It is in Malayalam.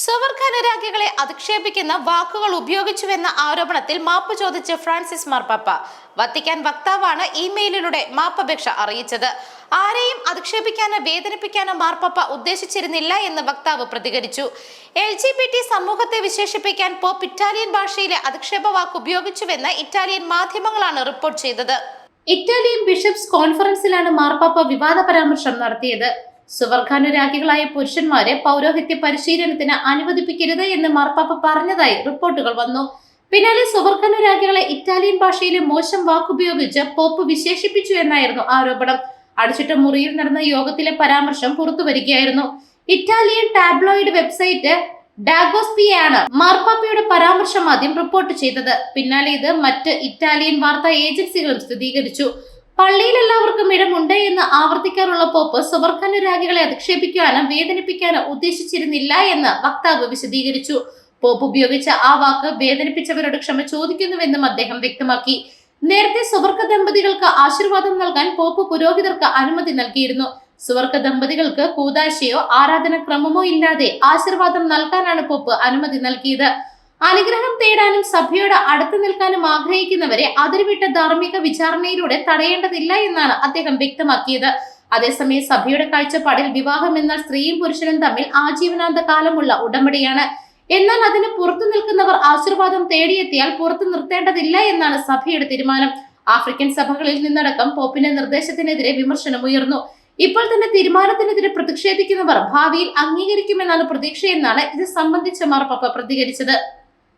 സ്വവർഗാനുരാഗികളെ അധിക്ഷേപിക്കുന്ന വാക്കുകൾ ഉപയോഗിച്ചുവെന്ന ആരോപണത്തിൽ മാപ്പ് ചോദിച്ച് ഫ്രാൻസിസ് മാർപ്പാപ്പ. വത്തിക്കാൻ വക്താവാണ് ഇമെയിലിലൂടെ മാപ്പപേക്ഷ അറിയിച്ചത്. ആരെയും അധിക്ഷേപിക്കാനോ വേദനിപ്പിക്കാനോ മാർപ്പാപ്പ ഉദ്ദേശിച്ചിരുന്നില്ല എന്ന് വക്താവ് പ്രതികരിച്ചു. എൽ ജി ബി ടി സമൂഹത്തെ വിശേഷിപ്പിക്കാൻ പോപ്പ് ഇറ്റാലിയൻ ഭാഷയിലെ അധിക്ഷേപ വാക്ക് ഉപയോഗിച്ചുവെന്ന് ഇറ്റാലിയൻ മാധ്യമങ്ങളാണ് റിപ്പോർട്ട് ചെയ്തത്. ഇറ്റാലിയൻ ബിഷപ്സ് കോൺഫറൻസിലാണ് മാർപ്പാപ്പ വിവാദ പരാമർശം നടത്തിയത്. സുവർഗാനുരാഗികളായ പുരുഷന്മാരെ പൗരോഹിത്യ പരിശീലനത്തിന് അനുവദിപ്പിക്കരുത് എന്ന് മാർപ്പാപ്പ പറഞ്ഞതായി റിപ്പോർട്ടുകൾ വന്നു. പിന്നാലെ സുവർഗാനുരാഗികളെ ഇറ്റാലിയൻ ഭാഷയിലെ മോശം വാക്കുപയോഗിച്ച് പോപ്പ് വിശേഷിപ്പിച്ചു എന്നായിരുന്നു ആരോപണം. അടച്ചിട്ട മുറിയിൽ നടന്ന യോഗത്തിലെ പരാമർശം പുറത്തുവരികയായിരുന്നു. ഇറ്റാലിയൻ ടാബ്ലോയിഡ് വെബ്സൈറ്റ് ഡാഗോസ്പിയാണ് മാർപ്പാപ്പയുടെ പരാമർശം ആദ്യം റിപ്പോർട്ട് ചെയ്തത്. പിന്നാലെ ഇത് മറ്റ് ഇറ്റാലിയൻ വാർത്താ ഏജൻസികളും സ്ഥിരീകരിച്ചു. പള്ളിയിൽ എല്ലാവർക്കും ഇടമുണ്ട് എന്ന് ആവർത്തിക്കാറുള്ള പോപ്പ് സുവർഗാനുരാഗികളെ അധിക്ഷേപിക്കാനും വേദനിപ്പിക്കാനോ ഉദ്ദേശിച്ചിരുന്നില്ല എന്ന് വക്താവ് വിശദീകരിച്ചു. പോപ്പ് ഉപയോഗിച്ച ആ വാക്ക് വേദനിപ്പിച്ചവരോട് ക്ഷമ ചോദിക്കുന്നുവെന്നും അദ്ദേഹം വ്യക്തമാക്കി. നേരത്തെ സുവർഗ ദമ്പതികൾക്ക് ആശീർവാദം നൽകാൻ പോപ്പ് പുരോഹിതർക്ക് അനുമതി നൽകിയിരുന്നു. സുവർഗ ദമ്പതികൾക്ക് കൂതാശയോ ആരാധനക്രമമോ ഇല്ലാതെ ആശീർവാദം നൽകാനാണ് പോപ്പ് അനുമതി നൽകിയത്. അനുഗ്രഹം തേടാനും സഭയോട് അടുത്തു നിൽക്കാനും ആഗ്രഹിക്കുന്നവരെ അതിരുവിട്ട ധാർമ്മിക വിചാരണയിലൂടെ തടയേണ്ടതില്ല എന്നാണ് അദ്ദേഹം വ്യക്തമാക്കിയത്. അതേസമയം സഭയുടെ കാഴ്ചപ്പാടിൽ വിവാഹം എന്നാൽ സ്ത്രീയും പുരുഷനും തമ്മിൽ ആജീവനാന്ത കാലമുള്ള ഉടമ്പടിയാണ്. എന്നാൽ അതിന് പുറത്തു നിൽക്കുന്നവർ ആശീർവാദം തേടിയെത്തിയാൽ പുറത്തു നിർത്തേണ്ടതില്ല എന്നാണ് സഭയുടെ തീരുമാനം. ആഫ്രിക്കൻ സഭകളിൽ നിന്നടക്കം പോപ്പിന്റെ നിർദ്ദേശത്തിനെതിരെ വിമർശനം ഉയർന്നു. ഇപ്പോൾ തന്നെ തീരുമാനത്തിനെതിരെ പ്രതിഷേധിക്കുന്നവർ ഭാവിയിൽ അംഗീകരിക്കുമെന്നാണ് പ്രതീക്ഷയെന്നാണ് ഇത് സംബന്ധിച്ച മാർപ്പാപ്പ പ്രതികരിച്ചത്.